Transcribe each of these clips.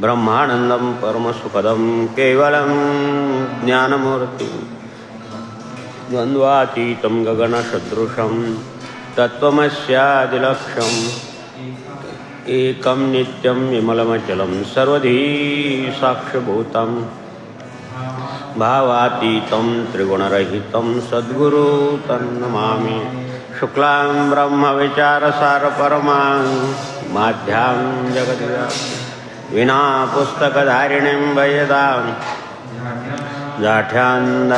ब्रह्मानन्दं परमसुखदं केवलं ज्ञानमूर्तिं द्वन्द्वातीतं गगनसदृशं तत्त्वमस्यादिलक्ष्यम् एकं नित्यं विमलमचलं सर्वधी साक्षभूतं भावातीतं त्रिगुणरहितं सद्गुरु तन्नमामि शुक्लां ब्रह्मविचारसारपरमां माध्यां जगद्व्या विना पुस्तकधारिणीं वयदां जाठ्यान्धकारापहां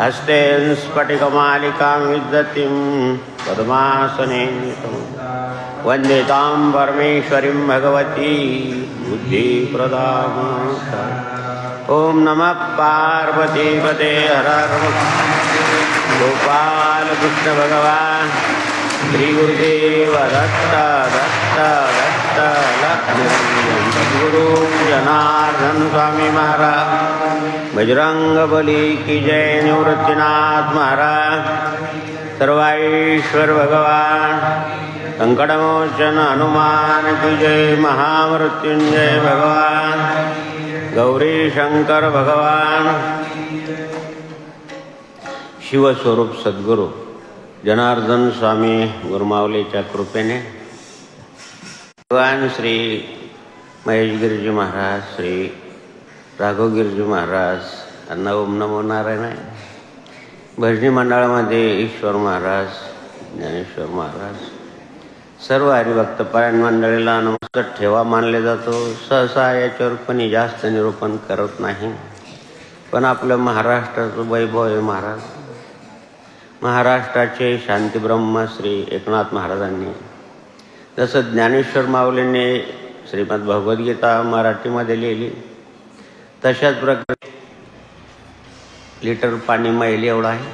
हस्ते स्फटिकमालिकां विद्यतिं पद्मासने वन्दितां परमेश्वरीं भगवती बुद्धिप्रदां ॐ नमः पार्वतीपते हर गोपालकृष्णभगवान् भगवान्। श्रीगुरुदेव दत्त दत्त दत्त। सद्गुरू जनार्दन स्वामी महाराज बजरंग बली की जय निवृत्तीनाथ महाराज। सर्वाईश्वर भगवान संकटमोचन हनुमान की जय महामृत्युंजय भगवान गौरी शंकर भगवान। शिवस्वरूप सद्गुरू जनार्दन स्वामी गुरुमावलीच्या कृपेने भगवान श्री महेश गिरजी महाराज श्री राघव गिरजी महाराज यांना ओम नमो नारायण आहे भजनी मंडळामध्ये ईश्वर महाराज ज्ञानेश्वर महाराज सर्व हरिभक्त पारायण मंडळीला नमस्कार ठेवा मानले जातो. सहसा याच्यावर कोणी जास्त निरूपण करत नाही. पण आपलं महाराष्ट्राचं वैभव आहे महाराज. महाराष्ट्राचे शांतीब्रह्म श्री एकनाथ महाराजांनी जसं ज्ञानेश्वर माऊलींनी श्रीमद भगवद्गीता मराठीमध्ये लिहिली. तशाच प्रकारे लिटर पाणी मैल एवढं आहे.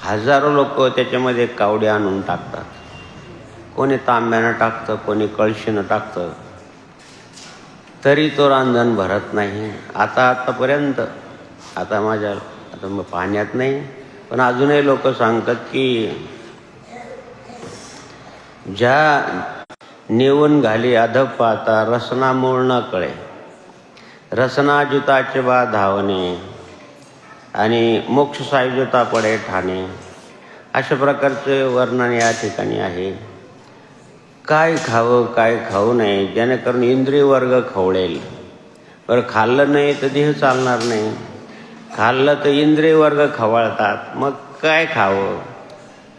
हजारो लोक त्याच्यामध्ये कावडे आणून टाकतात. कोणी तांब्यानं टाकतं कोणी कळशीनं टाकतं. तरी तो रांजण भरत नाही. आता आतापर्यंत आता माझ्या आता मग पाहण्यात नाही. पण अजूनही लोक सांगतात की ज्या नेऊन घाली अधप पाहता रसना मूळ न कळे. रसना जुताचे बा धावणे आणि मोक्ष सायुजता पडे ठाणे. अशा प्रकारचे वर्णन या ठिकाणी आहे. काय खावं काय खाऊ नये जेणेकरून इंद्रिय वर्ग खवळेल. बरं खाल्लं नाही तर देह चालणार नाही. खाल्लं तर इंद्रिय वर्ग खवळतात. मग काय खावं?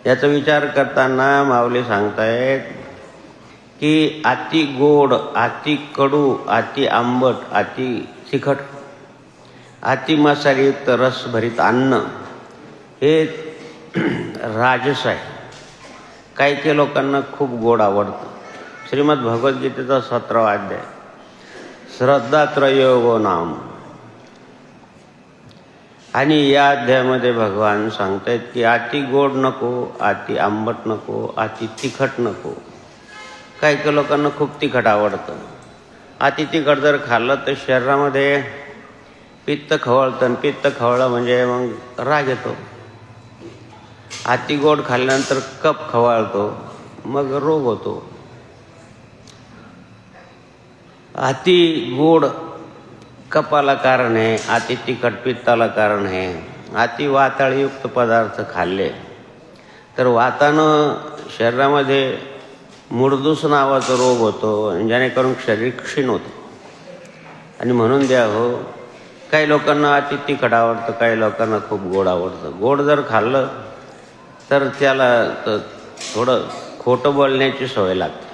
याचा विचार करताना माऊली सांगतायत की अति गोड अति कडू अति आंबट अति तिखट अति मसालेयुक्त रसभरीत अन्न हे राजस आहे. काही काही लोकांना खूप गोड आवडतं. श्रीमद भगवद्गीतेचा सतरावा अध्याय श्रद्धात्रयोग नाम. आणि या अध्यायामध्ये भगवान सांगतायत की अति गोड नको अति आंबट नको अति तिखट नको. काही काही लोकांना खूप तिखट आवडतं. अति तिखट जर खाल्लं तर शरीरामध्ये पित्त खवळतं आणि पित्त खवळलं म्हणजे मग राग येतो. अति गोड खाल्ल्यानंतर कप खवळतो मग रोग होतो. अति गोड कपाला कारण आहे अति तिखट पित्ताला कारण आहे अति वाताळयुक्त पदार्थ खाल्ले. तर वातानं शरीरामध्ये मुर्दूस नावाचा रोग होतो जेणेकरून शरीर क्षीण होतं. आणि म्हणून द्या हो काही लोकांना अति तिखट आवडतं काही लोकांना खूप गोड आवडतं. गोड जर खाल्लं तर त्याला तर थोडं खोटं बोलण्याची सवय लागते.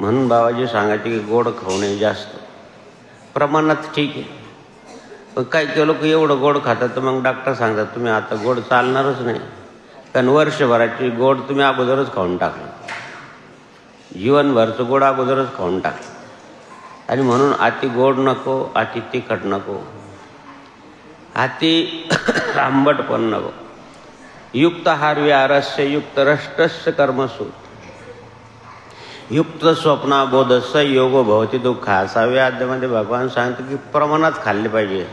म्हणून बाबाजी सांगायचे की गोड खाऊ नये जास्त. प्रमाणात ठीक आहे. पण काही काही लोक एवढं गोड खातात तर मग डॉक्टर सांगतात तुम्ही आता गोड चालणारच नाही. कारण वर्षभराची गोड तुम्ही अगोदरच खाऊन टाकलं. जीवनभरचं गोड अगोदरच खाऊन टाकलं. आणि म्हणून अति गोड नको अति तिखट नको. अति आंबट पण नको. युक्त हार्व्यारस्य युक्त रष्टस्य कर्मसु. युक्त स्वप्ना योगो योग भवती दुःख असाव्या अध्यामध्ये भगवान सांगतो की प्रमाणात खाल्ले पाहिजे.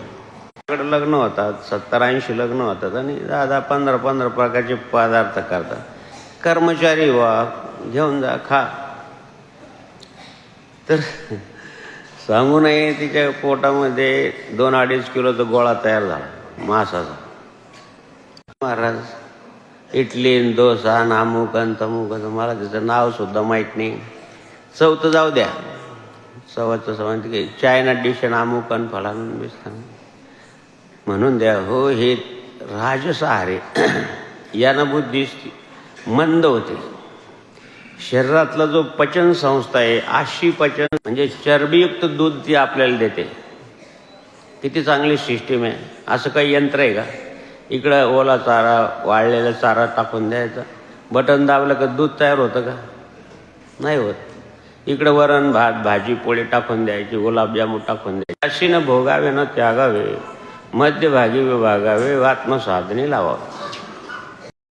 कडे लग्न होतात सत्तर ऐंशी लग्न होतात आणि दादा पंधरा पंधरा प्रकारचे पदार्थ करतात. कर्मचारी वा घेऊन जा खा. तर सांगू नये तिच्या पोटामध्ये दोन अडीच किलोचा गोळा तयार झाला मासाचा. महाराज इटलीन दोसा डोसा न अमुक तमुक मला त्याचं नावसुद्धा माहीत नाही. चौथं जाऊ द्या. चवाचं सवंत की चायना डिश आणि फलान बिस्तान. म्हणून द्या हो हे राजसहारे. यानं बुद्धी मंद होते. शरीरातला जो पचन संस्था आहे आशी पचन म्हणजे चरबीयुक्त दूध ती आपल्याला देते. किती चांगली सिस्टीम आहे. असं काही यंत्र आहे का? इकडं ओला चारा वाळलेला चारा टाकून द्यायचा. बटन दाबलं का दूध तयार होतं का? नाही होत. इकडं वरण भात भाजी पोळी टाकून द्यायची गुलाबजामून टाकून द्यायची. अशी न भोगावे न त्यागावे मध्यभागी विभागावे आत्मसाधने लावावे.